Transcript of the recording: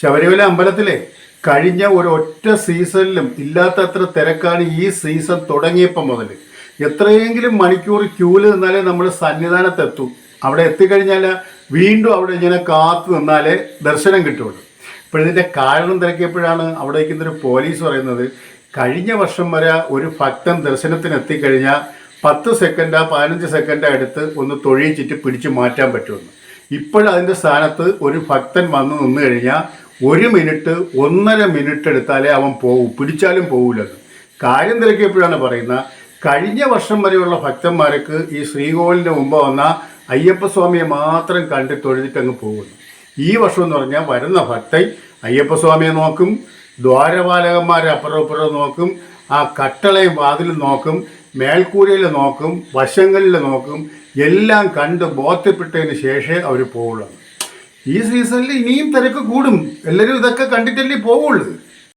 ശബരിമല അമ്പലത്തിലെ കഴിഞ്ഞ ഒരു ഒറ്റ സീസണിലും ഇല്ലാത്തത്ര തിരക്കാണ് ഈ സീസൺ തുടങ്ങിയപ്പോൾ മുതൽ. എത്രയെങ്കിലും മണിക്കൂർ ക്യൂൽ നിന്നാലേ നമ്മൾ സന്നിധാനത്തെത്തും. അവിടെ എത്തിക്കഴിഞ്ഞാൽ വീണ്ടും അവിടെ ഇങ്ങനെ കാത്തു നിന്നാലേ ദർശനം കിട്ടുള്ളൂ. അപ്പോൾ ഇതിന്റെ കാരണം തിരക്കിയപ്പോഴാണ് അവിടെ നിൽക്കുന്നൊരു പോലീസ് പറയുന്നത് കഴിഞ്ഞ വർഷം വരെ ഒരു ഭക്തൻ ദർശനത്തിന് എത്തിക്കഴിഞ്ഞാൽ പത്ത് സെക്കൻഡാ പതിനഞ്ച് സെക്കൻഡാ എടുത്ത് ഒന്ന് തൊഴിയിച്ചിട്ട് പിടിച്ചു മാറ്റാൻ പറ്റുമെന്ന്. ഇപ്പോഴതിന്റെ സ്ഥാനത്ത് ഒരു ഭക്തൻ വന്ന് നിന്ന് കഴിഞ്ഞാൽ ഒരു മിനിറ്റ് ഒന്നര മിനിറ്റ് എടുത്താലേ അവൻ പോകും പിടിച്ചാലും പോകില്ലെന്ന് കാര്യം തിരക്കിയപ്പോഴാണ് പറയുന്നത് കഴിഞ്ഞ വർഷം വരെയുള്ള ഭക്തന്മാർക്ക് ഈ ശ്രീകോവിലിന്റെ മുമ്പ് വന്ന അയ്യപ്പസ്വാമിയെ മാത്രം കണ്ട് തൊഴുതിട്ട് അങ്ങ് പോകുന്നു. ഈ വർഷം എന്ന് പറഞ്ഞാൽ വരുന്ന ഭക്തൻ അയ്യപ്പസ്വാമിയെ നോക്കും ദ്വാരപാലകന്മാരെ അപ്പുറം ഇപ്പുറം നോക്കും ആ കട്ടളയും വാതിലും നോക്കും മേൽക്കൂരയിൽ നോക്കും വശങ്ങളിൽ നോക്കും എല്ലാം കണ്ട് ബോധ്യപ്പെട്ടതിന് ശേഷമേ അവർ പോവുള്ളൂ. ഈ സീസണിൽ ഇനിയും തിരക്ക് കൂടും. എല്ലാവരും ഇതൊക്കെ കണ്ടിട്ടല്ലേ പോവുള്ളൂ.